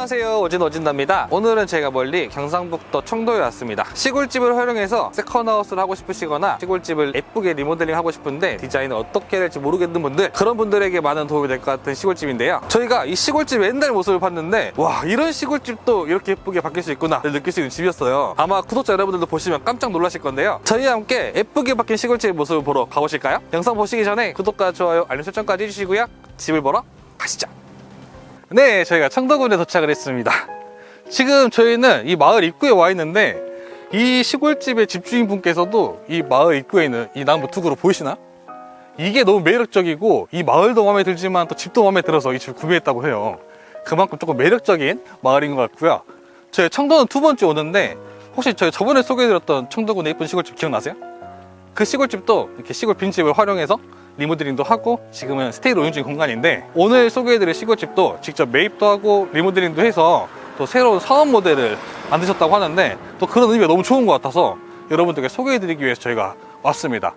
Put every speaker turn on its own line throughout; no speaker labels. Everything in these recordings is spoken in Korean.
안녕하세요. 오진 오진다입니다. 오늘은 제가 멀리 경상북도 청도에 왔습니다. 시골집을 활용해서 세컨하우스를 하고 싶으시거나 시골집을 예쁘게 리모델링 하고 싶은데 디자인을 어떻게 될지 모르겠는 분들 그런 분들에게 많은 도움이 될 것 같은 시골집인데요. 저희가 이 시골집 옛날 모습을 봤는데 와 이런 시골집도 이렇게 예쁘게 바뀔 수 있구나 느낄 수 있는 집이었어요. 아마 구독자 여러분들도 보시면 깜짝 놀라실 건데요. 저희와 함께 예쁘게 바뀐 시골집의 모습을 보러 가보실까요? 영상 보시기 전에 구독과 좋아요 알림 설정까지 해주시고요. 집을 보러 가시죠 네, 저희가 청도군에 도착을 했습니다. 지금 저희는 이 마을 입구에 와 있는데 이 시골집의 집주인분께서도 이 마을 입구에 있는 이 나무 투구로 보이시나? 이게 너무 매력적이고 이 마을도 마음에 들지만 또 집도 마음에 들어서 이 집을 구매했다고 해요. 그만큼 조금 매력적인 마을인 것 같고요. 저희 청도는 두 번째 오는데 혹시 저희 저번에 소개해드렸던 청도군의 예쁜 시골집 기억나세요? 그 시골집도 이렇게 시골 빈집을 활용해서 리모델링도 하고 지금은 스테이로 운영 중인 공간인데 오늘 소개해드릴 시골집도 직접 매입도 하고 리모델링도 해서 또 새로운 사업 모델을 만드셨다고 하는데 또 그런 의미가 너무 좋은 것 같아서 여러분들께 소개해드리기 위해서 저희가 왔습니다.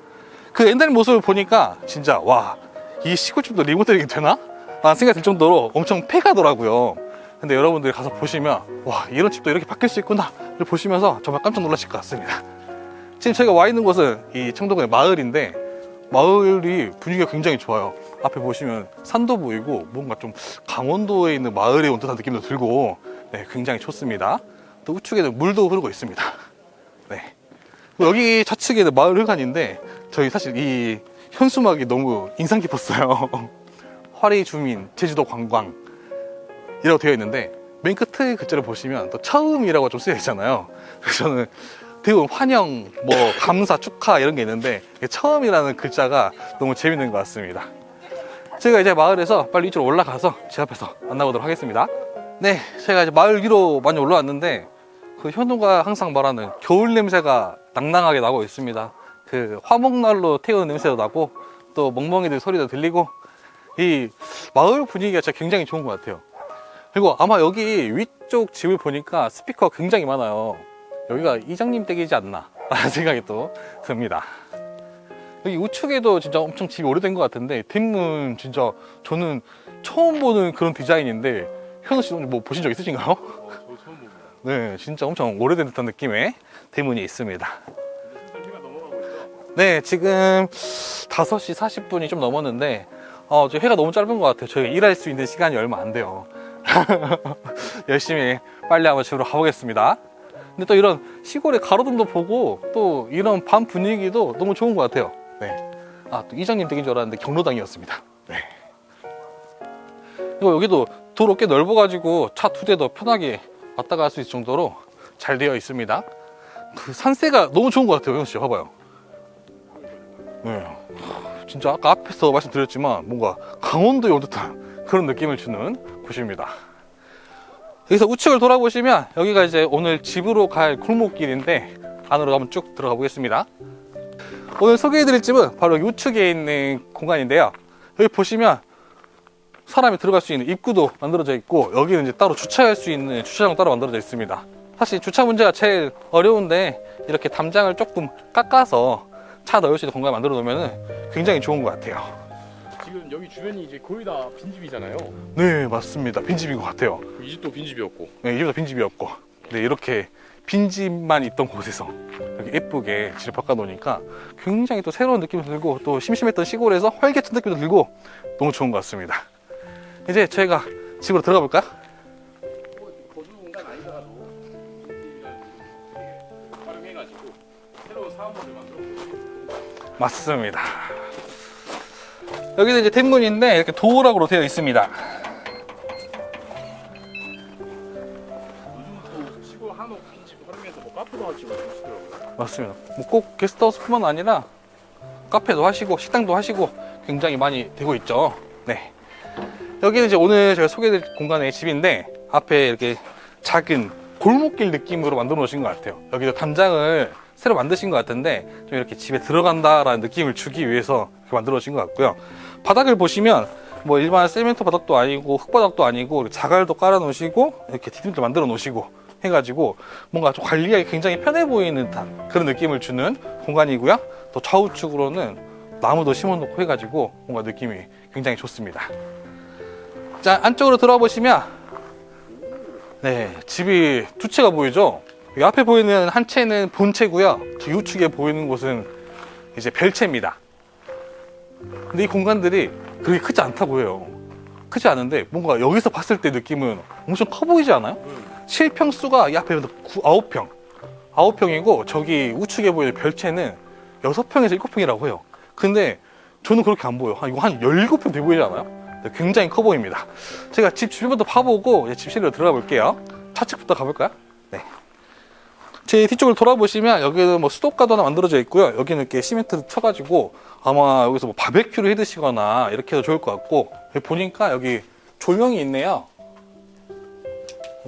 그 옛날 모습을 보니까 진짜 와 이 시골집도 리모델링이 되나? 라는 생각이 들 정도로 엄청 패가더라고요. 근데 여러분들이 가서 보시면 와 이런 집도 이렇게 바뀔 수 있구나 를 보시면서 정말 깜짝 놀라실 것 같습니다. 지금 저희가 와 있는 곳은 이 청도군의 마을인데 마을이 분위기가 굉장히 좋아요. 앞에 보시면 산도 보이고 뭔가 좀 강원도에 있는 마을에 온 듯한 느낌도 들고 네, 굉장히 좋습니다. 또 우측에는 물도 흐르고 있습니다. 네. 여기 좌측에는 마을 회관인데 저희 사실 이 현수막이 너무 인상 깊었어요. 화리 주민, 제주도 관광 이라고 되어 있는데 맨 끝에 글자를 보시면 또 처음이라고 좀 쓰여 있잖아요. 그래서 저는 대부분 환영, 뭐 감사, 축하 이런 게 있는데 처음이라는 글자가 너무 재밌는 것 같습니다. 제가 이제 마을에서 빨리 이쪽으로 올라가서 제 앞에서 만나보도록 하겠습니다. 네, 제가 이제 마을 위로 많이 올라왔는데 그 현우가 항상 말하는 겨울 냄새가 낭낭하게 나고 있습니다. 그 화목난로 태우는 냄새도 나고 또 멍멍이들 소리도 들리고 이 마을 분위기가 진짜 굉장히 좋은 것 같아요. 그리고 아마 여기 위쪽 집을 보니까 스피커가 굉장히 많아요. 여기가 이장님 댁이지 않나 라는 생각이 또 듭니다. 여기 우측에도 진짜 엄청 집이 오래된 것 같은데 뒷문 진짜 저는 처음 보는 그런 디자인인데 현우 씨뭐 보신 적 있으신가요?
저 처음 봅니다.
네, 진짜 엄청 오래된 듯한 느낌의 대문이 있습니다. 네, 지금 5시 40분이 좀 넘었는데 어, 저 해가 너무 짧은 것 같아요. 저희가 일할 수 있는 시간이 얼마 안 돼요. 열심히 빨리 한번 집으로 가보겠습니다. 근데 또 이런 시골의 가로등도 보고 또 이런 밤 분위기도 너무 좋은 것 같아요. 네. 아, 또 이장님 댁인 줄 알았는데 경로당이었습니다. 네. 그리고 여기도 도로 꽤 넓어가지고 차 두 대도 편하게 왔다 갈 수 있을 정도로 잘 되어 있습니다. 그 산세가 너무 좋은 것 같아요, 형 씨. 봐봐요. 네. 진짜 아까 앞에서 말씀드렸지만 뭔가 강원도에 온 듯한 그런 느낌을 주는 곳입니다. 여기서 우측을 돌아보시면 여기가 이제 오늘 집으로 갈 골목길인데 안으로 한번 쭉 들어가 보겠습니다. 오늘 소개해드릴 집은 바로 우측에 있는 공간인데요. 여기 보시면 사람이 들어갈 수 있는 입구도 만들어져 있고 여기는 이제 따로 주차할 수 있는 주차장 따로 만들어져 있습니다. 사실 주차 문제가 제일 어려운데 이렇게 담장을 조금 깎아서 차 넣을 수 있는 공간을 만들어 놓으면 굉장히 좋은 것 같아요.
지금 여기 주변이 이제 거의 다 빈집이잖아요.
네, 맞습니다. 빈집인 것 같아요.
이 집도 빈집이었고.
네, 이집도 빈집이었고. 네, 이렇게 빈집만 있던 곳에서 이렇게 예쁘게 집을 바꿔놓으니까 굉장히 또 새로운 느낌도 들고 또 심심했던 시골에서 활기찬 느낌도 들고 너무 좋은 것 같습니다. 이제 저희가 집으로 들어가 볼까요?
거주 공간 아니더라도 빈집이라는 되게 활용해가지고 새로운 사업을 만들어.
맞습니다. 여기는 이제 대문인데 이렇게 도어락으로 되어 있습니다. 맞습니다. 뭐 꼭 게스트하우스뿐만 아니라 카페도 하시고 식당도 하시고 굉장히 많이 되고 있죠. 네. 여기는 이제 오늘 제가 소개해드릴 공간의 집인데 앞에 이렇게 작은 골목길 느낌으로 만들어 놓으신 것 같아요. 여기도 담장을 새로 만드신 것 같은데 좀 이렇게 집에 들어간다라는 느낌을 주기 위해서 이렇게 만들어 놓으신 것 같고요. 바닥을 보시면 뭐 일반 세멘트 바닥도 아니고 흙바닥도 아니고 자갈도 깔아 놓으시고 이렇게 디딤도 만들어 놓으시고 해가지고 뭔가 좀 관리하기 굉장히 편해 보이는 듯한 그런 느낌을 주는 공간이고요. 또 좌우측으로는 나무도 심어 놓고 해가지고 뭔가 느낌이 굉장히 좋습니다. 자 안쪽으로 들어와 보시면 네, 집이 두 채가 보이죠? 이 앞에 보이는 한 채는 본채고요. 저 우측에 보이는 곳은 이제 별채입니다. 근데 이 공간들이 그렇게 크지 않다 보여요. 크지 않은데 뭔가 여기서 봤을 때 느낌은 엄청 커 보이지 않아요? 실평수가 이 앞에 9, 9평. 9평이고 저기 우측에 보이는 별채는 6평에서 7평이라고 해요. 근데 저는 그렇게 안 보여요. 한, 이거 한 17평 돼 보이지 않아요? 네, 굉장히 커 보입니다. 제가 집 주변부터 봐보고 이제 집실로 들어가 볼게요. 차측부터 가볼까요? 네. 제 뒤쪽을 돌아보시면 여기는 뭐 수도가도 하나 만들어져 있고요. 여기는 이렇게 시멘트를 쳐가지고 아마 여기서 뭐 바베큐를 해 드시거나 이렇게 해도 좋을 것 같고 보니까 여기 조명이 있네요.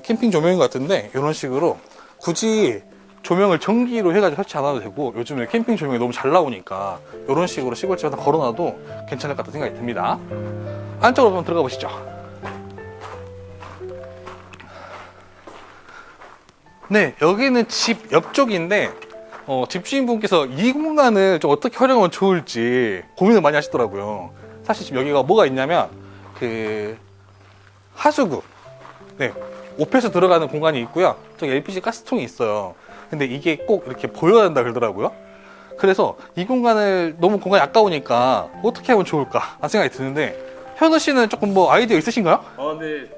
캠핑 조명인 것 같은데 이런 식으로 굳이 조명을 전기로 해가지고 설치 안 해도 되고 요즘에 캠핑 조명이 너무 잘 나오니까 이런 식으로 시골집에 다 걸어놔도 괜찮을 것 같다는 생각이 듭니다. 안쪽으로 한번 들어가 보시죠. 네, 여기는 집 옆쪽인데 어, 집주인분께서 이 공간을 좀 어떻게 활용하면 좋을지 고민을 많이 하시더라고요. 사실 지금 여기가 뭐가 있냐면 그 하수구, 네, 옵에서 들어가는 공간이 있고요. 저기 LPG 가스통이 있어요. 근데 이게 꼭 이렇게 보여야 한다 그러더라고요. 그래서 이 공간을 너무 공간이 아까우니까 어떻게 하면 좋을까 하는 생각이 드는데 현우 씨는 조금 뭐 아이디어 있으신가요?
아 근데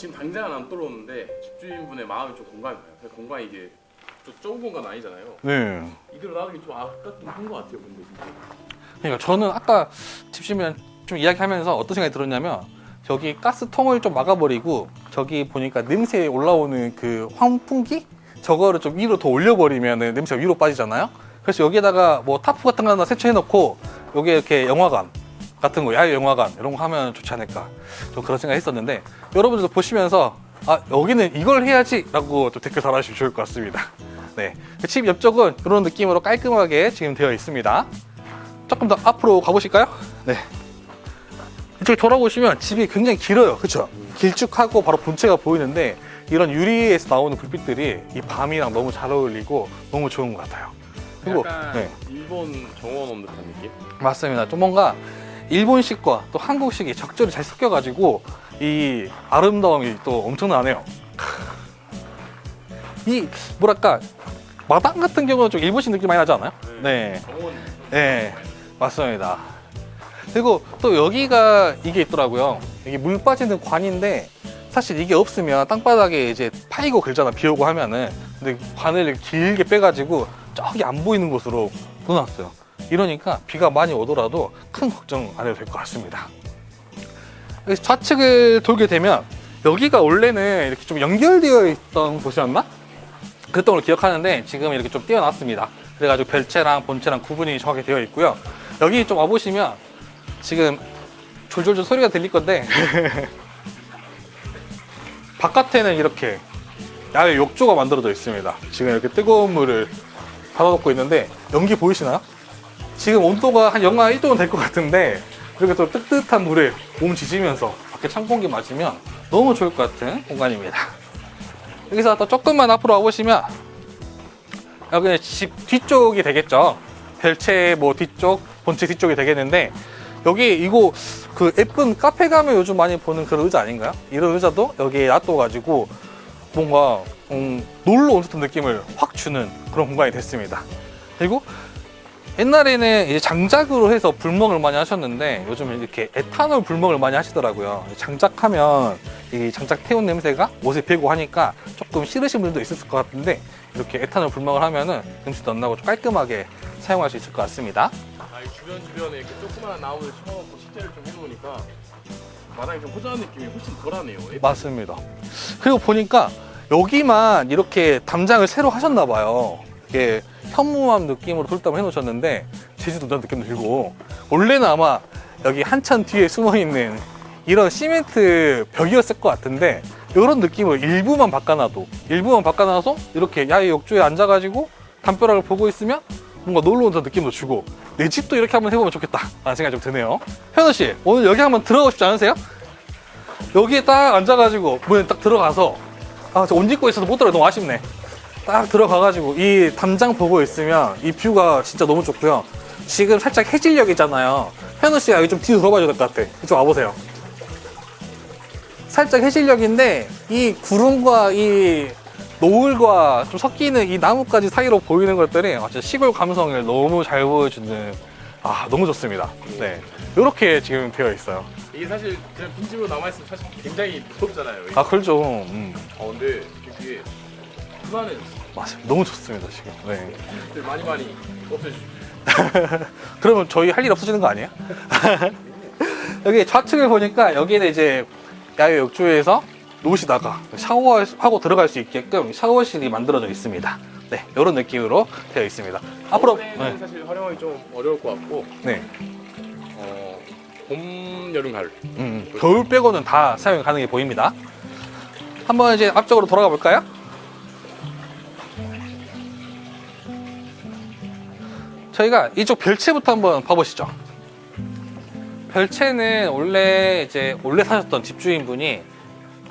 지금 당장은 안 떠오르는데 집주인분의 마음이 좀 공감이 가요. 그 공간이 이게 좀 좁은 공간 아니잖아요.
네.
이대로 나가기 좀 아깝긴 한 것 같아요. 근데 진짜.
그러니까 저는 아까 집주면 좀 이야기하면서 어떤 생각이 들었냐면 저기 가스통을 좀 막아버리고 저기 보니까 냄새 올라오는 그 환풍기 저거를 좀 위로 더 올려버리면 냄새가 위로 빠지잖아요. 그래서 여기에다가 뭐 타프 같은 거 하나 세차해놓고 여기 이렇게 영화관 같은 거 야외 영화관 이런 거 하면 좋지 않을까 좀 그런 생각 했었는데 여러분들도 보시면서 아 여기는 이걸 해야지 라고 좀 댓글 달아주시면 좋을 것 같습니다. 네, 집 옆쪽은 이런 느낌으로 깔끔하게 지금 되어 있습니다. 조금 더 앞으로 가보실까요? 네. 이쪽 돌아보시면 집이 굉장히 길어요. 그쵸? 길쭉하고 바로 본체가 보이는데 이런 유리에서 나오는 불빛들이 이 밤이랑 너무 잘 어울리고 너무 좋은 것 같아요. 그리고
약간
네,
일본 정원 온 듯한 느낌?
맞습니다. 좀 뭔가 일본식과 또 한국식이 적절히 잘 섞여가지고 이 아름다움이 또 엄청나네요. 이 뭐랄까 마당 같은 경우는 좀 일본식 느낌 많이 나지 않아요? 네. 네, 맞습니다. 그리고 또 여기가 이게 있더라고요. 여기 물 빠지는 관인데 사실 이게 없으면 땅바닥에 이제 파이고 걸잖아 비 오고 하면은 근데 관을 길게 빼가지고 저기 안 보이는 곳으로 놓았어요. 이러니까 비가 많이 오더라도 큰 걱정 안 해도 될 것 같습니다. 좌측을 돌게 되면 여기가 원래는 이렇게 좀 연결되어 있던 곳이었나? 그랬던 걸 기억하는데 지금 이렇게 좀 띄어놨습니다. 그래가지고 별채랑 본채랑 구분이 정확히 되어 있고요. 여기 좀 와보시면 지금 졸졸졸 소리가 들릴 건데 바깥에는 이렇게 야외 욕조가 만들어져 있습니다. 지금 이렇게 뜨거운 물을 받아놓고 있는데 연기 보이시나요? 지금 온도가 한 영하 1도는 될 것 같은데 이렇게 또 뜨뜻한 물에 몸 지지면서 밖에 찬 공기 맞으면 너무 좋을 것 같은 공간입니다. 여기서 또 조금만 앞으로 와보시면 여기는 집 뒤쪽이 되겠죠. 별채 뭐 뒤쪽, 본체 뒤쪽이 되겠는데 여기 이거 그 예쁜 카페 가면 요즘 많이 보는 그런 의자 아닌가요? 이런 의자도 여기에 놔둬가지고 뭔가 음, 놀러 온 듯한 느낌을 확 주는 그런 공간이 됐습니다. 그리고 옛날에는 이제 장작으로 해서 불멍을 많이 하셨는데 요즘은 이렇게 에탄올 불멍을 많이 하시더라고요. 장작하면 이 장작 태운 냄새가 옷에 배고 하니까 조금 싫으신 분들도 있을 것 같은데 이렇게 에탄올 불멍을 하면은 냄새도 안 나고 좀 깔끔하게 사용할 수 있을 것 같습니다.
아, 이 주변 주변에 이렇게 조그마한 나무를 쳐놓고 시대를 좀 해놓으니까 마당이 좀 호전한 느낌이 훨씬 덜하네요.
맞습니다. 그리고 보니까 여기만 이렇게 담장을 새로 하셨나 봐요. 이게 현무암 느낌으로 돌담을 해놓으셨는데 제주도 난 느낌도 들고 원래는 아마 여기 한참 뒤에 숨어 있는 이런 시멘트 벽이었을 것 같은데 이런 느낌으로 일부만 바꿔놔도 일부만 바꿔놔서 이렇게 야외 욕조에 앉아가지고 담벼락을 보고 있으면 뭔가 놀러 온 듯한 느낌도 주고 내 집도 이렇게 한번 해보면 좋겠다 라는 생각이 좀 드네요 현우 씨 오늘 여기 한번 들어가고 싶지 않으세요? 여기에 딱 앉아가지고 문에 딱 들어가서 아, 저 옷 입고 있어서 못 들어 너무 아쉽네. 딱 들어가가지고 이 담장 보고 있으면 이 뷰가 진짜 너무 좋고요. 지금 살짝 해질녘이잖아요. 현우 씨가 여기 좀 뒤로 돌아봐줘야 될 것 같아. 이쪽 와보세요. 살짝 해질녘인데 이 구름과 이 노을과 좀 섞이는 이 나뭇가지 사이로 보이는 것들이 아, 진짜 시골 감성을 너무 잘 보여주는 아 너무 좋습니다. 네 이렇게 지금 되어 있어요.
이게 사실 그냥 빈집으로 남아있으면 사실 굉장히 무섭잖아요.
아 그렇죠. 음,
어, 근데 되게 불안해졌어.
맞아요. 너무 좋습니다 지금. 네.
근데 많이 많이 없애주시고.
그러면 저희 할 일 없어지는 거 아니에요? 여기 좌측을 보니까 여기는 이제 야외 욕조에서 놓으시다가 샤워하고 들어갈 수 있게끔 샤워실이 만들어져 있습니다. 네, 이런 느낌으로 되어 있습니다. 앞으로
겨울에는
네,
사실 활용하기 좀 어려울 것 같고
네.
어, 봄, 여름, 가을.
음, 겨울 빼고는 다 사용이 가능해 보입니다. 한번 이제 앞쪽으로 돌아가 볼까요? 저희가 이쪽 별채부터 한번 봐보시죠. 별채는 원래 이제 원래 사셨던 집주인분이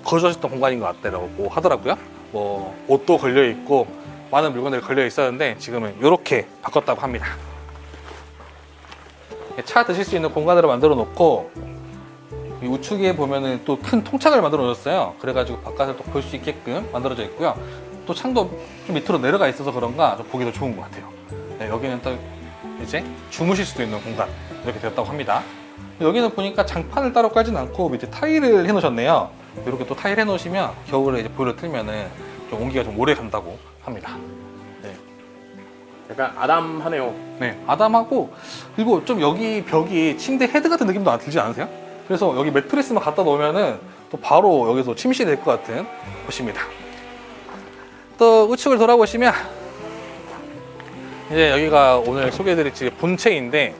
거주하셨던 공간인 것 같다고 하더라고요. 뭐 옷도 걸려 있고 많은 물건들이 걸려 있었는데 지금은 이렇게 바꿨다고 합니다. 차 드실 수 있는 공간으로 만들어 놓고 이 우측에 보면은 또 큰 통창을 만들어 놓았어요. 그래가지고 바깥을 또 볼 수 있게끔 만들어져 있고요. 또 창도 좀 밑으로 내려가 있어서 그런가 좀 보기도 좋은 것 같아요. 네, 여기는 또 이제 주무실 수도 있는 공간 이렇게 되었다고 합니다. 여기는 보니까 장판을 따로 깔진 않고 밑에 타일을 해놓으셨네요. 이렇게 또 타일 해놓으시면 겨울에 이제 보일러 틀면은 좀 온기가 좀 오래 간다고 합니다.
약간 아담하네요.
네, 아담하고 그리고 좀 여기 벽이 침대 헤드 같은 느낌도 안 들지 않으세요? 그래서 여기 매트리스만 갖다 놓으면은 또 바로 여기서 침실이 될 것 같은 곳입니다. 또 우측을 돌아보시면 이제 여기가 오늘 소개해드릴 집 본체인데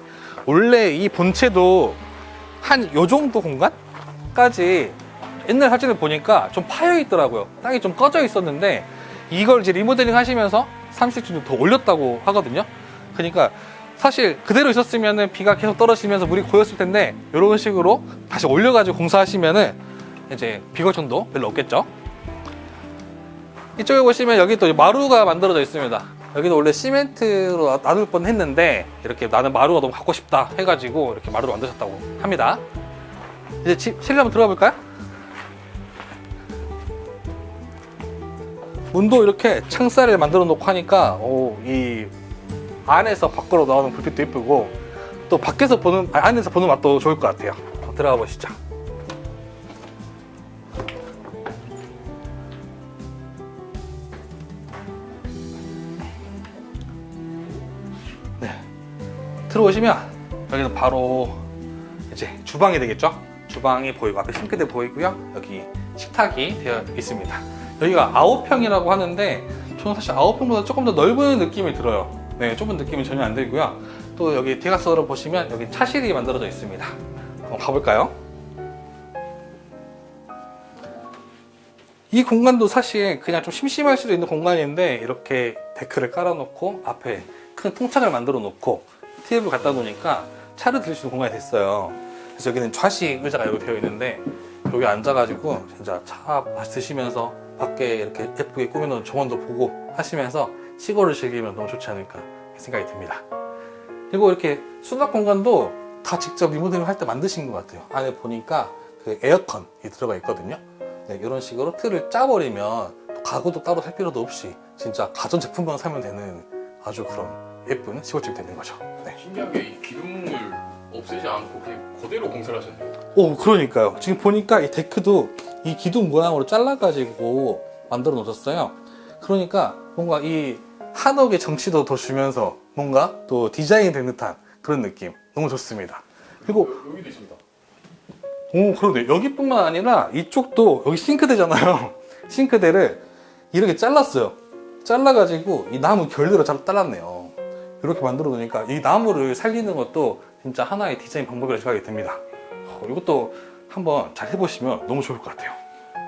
원래 이 본체도 한 요 정도 공간까지 옛날 사진을 보니까 좀 파여 있더라고요. 땅이 좀 꺼져 있었는데 이걸 이제 리모델링 하시면서 30cm 더 올렸다고 하거든요. 그러니까 사실 그대로 있었으면은 비가 계속 떨어지면서 물이 고였을 텐데 이런 식으로 다시 올려가지고 공사하시면은 이제 비 걱정도 별로 없겠죠. 이쪽에 보시면 여기 또 마루가 만들어져 있습니다. 여기도 원래 시멘트로 놔- 놔둘 뻔 했는데 이렇게 나는 마루가 너무 갖고 싶다 해가지고 이렇게 마루를 만드셨다고 합니다. 이제 집 실내 한번 들어가 볼까요? 문도 이렇게 창살을 만들어 놓고 하니까 오, 이 안에서 밖으로 나오는 불빛도 예쁘고 또 밖에서 보는 아니, 안에서 보는 맛도 좋을 것 같아요. 들어가 보시죠. 들어오시면 여기는 바로 이제 주방이 되겠죠. 주방이 보이고 앞에 싱크대 보이고요. 여기 식탁이 되어 있습니다. 여기가 아홉평이라고 하는데 저는 사실 아홉평보다 조금 더 넓은 느낌이 들어요. 네, 좁은 느낌이 전혀 안 들고요. 또 여기 테라스로 보시면 여기 차실이 만들어져 있습니다. 한번 가볼까요? 이 공간도 사실 그냥 좀 심심할 수도 있는 공간인데 이렇게 데크를 깔아놓고 앞에 큰 통창을 만들어 놓고 테이블 갖다 놓으니까 차를 들릴 수 있는 공간이 됐어요. 그래서 여기는 좌식 의자가 여기 되어 있는데 여기 앉아가지고 진짜 차 드시면서 밖에 이렇게 예쁘게 꾸며놓은 정원도 보고 하시면서 시골을 즐기면 너무 좋지 않을까 생각이 듭니다. 그리고 이렇게 수납 공간도 다 직접 리모델링 할 때 만드신 것 같아요. 안에 보니까 그 에어컨이 들어가 있거든요. 네, 이런 식으로 틀을 짜버리면 가구도 따로 살 필요도 없이 진짜 가전 제품만 사면 되는 아주 그런 예쁜 시골집이 되는 거죠. 네.
신기하게 이 기둥을 없애지 않고 그냥 그대로 공사를 하셨네요.
오, 그러니까요. 지금 보니까 이 데크도 이 기둥 모양으로 잘라가지고 만들어 놓으셨어요. 그러니까 뭔가 이 한옥의 정치도 더 주면서 뭔가 또 디자인 된 듯한 그런 느낌. 너무 좋습니다. 그리고
여- 여기도 있습니다.
오, 그러네. 여기뿐만 아니라 이쪽도 여기 싱크대잖아요. 싱크대를 이렇게 잘랐어요. 잘라가지고 이 나무 결대로 잘 잘랐네요. 이렇게 만들어 놓으니까 이 나무를 살리는 것도 진짜 하나의 디자인 방법이라고 생각이 듭니다. 어, 이것도 한번 잘 해보시면 너무 좋을 것 같아요.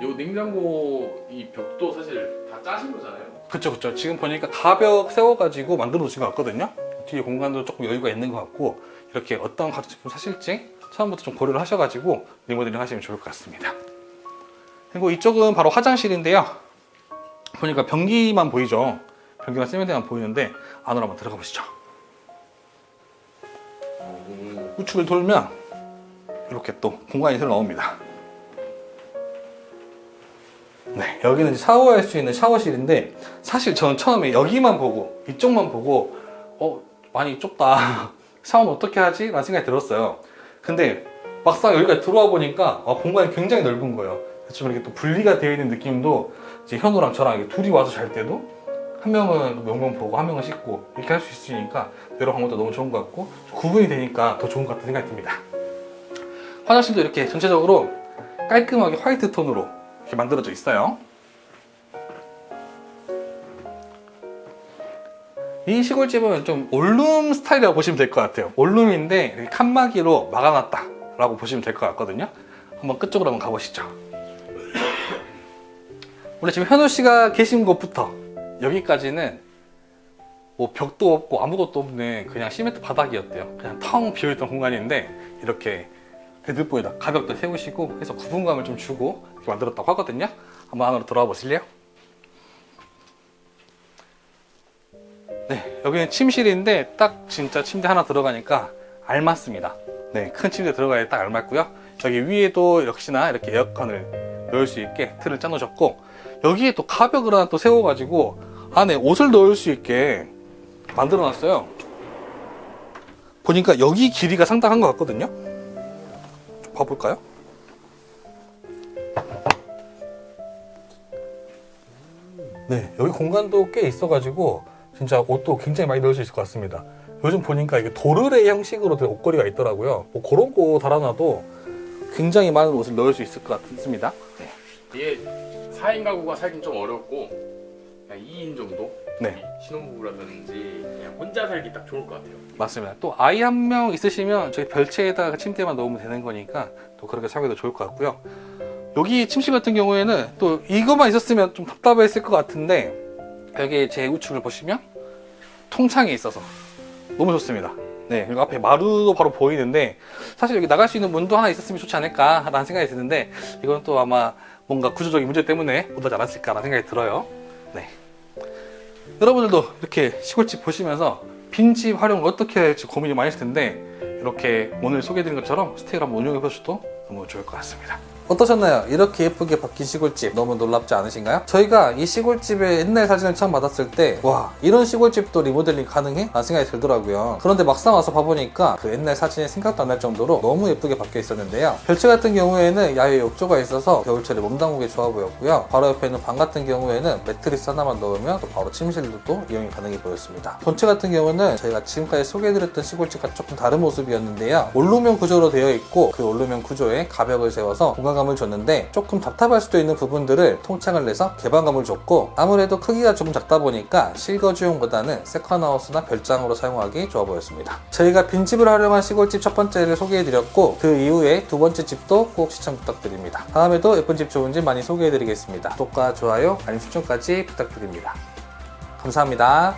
요 냉장고 이 벽도 사실 다 짜신 거잖아요.
그쵸, 그쵸. 지금 보니까 가벽 세워가지고 만들어 놓으신 것 같거든요. 뒤에 공간도 조금 여유가 있는 것 같고, 이렇게 어떤 가전제품 사실지 처음부터 좀 고려를 하셔가지고 리모델링 하시면 좋을 것 같습니다. 그리고 이쪽은 바로 화장실인데요. 보니까 변기만 보이죠. 변기랑 세면대만 보이는데 안으로 한번 들어가 보시죠. 우측을 돌면 이렇게 또 공간이 새로 나옵니다. 네, 여기는 샤워할 수 있는 샤워실인데 사실 저는 처음에 여기만 보고 이쪽만 보고 어 많이 좁다 샤워는 어떻게 하지? 라는 생각이 들었어요 근데 막상 여기까지 들어와 보니까 어, 공간이 굉장히 넓은 거예요 좀 이렇게 또 분리가 되어 있는 느낌도 이제 현우랑 저랑 둘이 와서 잘 때도 한 명은 명명 보고 한 명은 씻고 이렇게 할 수 있으니까 여러 방법도 너무 좋은 것 같고 구분이 되니까 더 좋은 것 같다는 생각이 듭니다 화장실도 이렇게 전체적으로 깔끔하게 화이트 톤으로 이렇게 만들어져 있어요. 이 시골집은 좀 올룸 스타일이라고 보시면 될 것 같아요. 올룸인데 칸막이로 막아놨다 라고 보시면 될 것 같거든요. 한번 끝쪽으로 한번 가보시죠. 원래 지금 현우 씨가 계신 곳부터 여기까지는 뭐 벽도 없고 아무것도 없는 그냥 시멘트 바닥이었대요. 그냥 텅 비어있던 공간인데 이렇게 베드보에다 가볍게 세우시고 해서 구분감을 좀 주고 이렇게 만들었다고 하거든요. 한번 안으로 들어와 보실래요? 네, 여기는 침실인데 딱 진짜 침대 하나 들어가니까 알맞습니다. 네, 큰 침대 들어가야 딱 알맞고요. 여기 위에도 역시나 이렇게 에어컨을 넣을 수 있게 틀을 짜놓으셨고 여기에 또 가벽을 하나 또 세워가지고 안에 옷을 넣을 수 있게 만들어 놨어요. 보니까 여기 길이가 상당한 것 같거든요. 좀 봐볼까요? 네, 여기 공간도 꽤 있어가지고 진짜 옷도 굉장히 많이 넣을 수 있을 것 같습니다. 요즘 보니까 이게 도르래 형식으로 된 옷걸이가 있더라고요. 뭐 그런 거 달아놔도 굉장히 많은 옷을 넣을 수 있을 것 같습니다. 네.
이게 4인 가구가 살긴 좀 어렵고 그냥 2인 정도
네.
신혼부부라든지 그냥 혼자 살기 딱 좋을 것 같아요.
맞습니다. 또 아이 한 명 있으시면 저희 별채에다가 침대만 넣으면 되는 거니까 또 그렇게 사용해도 좋을 것 같고요. 여기 침실 같은 경우에는 또 이것만 있었으면 좀 답답했을 것 같은데 여기 제 우측을 보시면 통창이 있어서 너무 좋습니다. 네, 그리고 앞에 마루도 바로 보이는데 사실 여기 나갈 수 있는 문도 하나 있었으면 좋지 않을까라는 생각이 드는데 이건 또 아마 뭔가 구조적인 문제 때문에 못하지 않았을까라는 생각이 들어요. 네. 여러분들도 이렇게 시골집 보시면서 빈집 활용을 어떻게 할지 고민이 많으실 텐데 이렇게 오늘 소개해드린 것처럼 스테이를 한번 운영해 보셔도 너무 좋을 것 같습니다. 어떠셨나요? 이렇게 예쁘게 바뀐 시골집 너무 놀랍지 않으신가요? 저희가 이 시골집의 옛날 사진을 처음 받았을 때 와 이런 시골집도 리모델링 가능해? 라는 생각이 들더라고요 그런데 막상 와서 봐보니까 그 옛날 사진이 생각도 안 날 정도로 너무 예쁘게 바뀌어 있었는데요 별채 같은 경우에는 야외 욕조가 있어서 겨울철에 몸담그기 좋아 보였고요 바로 옆에 있는 방 같은 경우에는 매트리스 하나만 넣으면 또 바로 침실도 또 이용이 가능해 보였습니다 본체 같은 경우는 저희가 지금까지 소개해드렸던 시골집과 조금 다른 모습이었는데요 올루면 구조로 되어 있고 그 올루면 구조에 가벽을 세워서 공간 감을 줬는데 조금 답답할 수도 있는 부분들을 통창을 내서 개방감을 줬고 아무래도 크기가 조금 작다 보니까 실거주용보다는 세컨하우스나 별장으로 사용하기 좋아 보였습니다. 저희가 빈집을 활용한 시골집 첫 번째를 소개해드렸고 그 이후에 두 번째 집도 꼭 시청 부탁드립니다. 다음에도 예쁜 집 좋은 집 많이 소개해드리겠습니다. 구독과 좋아요 알림 설정까지 부탁드립니다. 감사합니다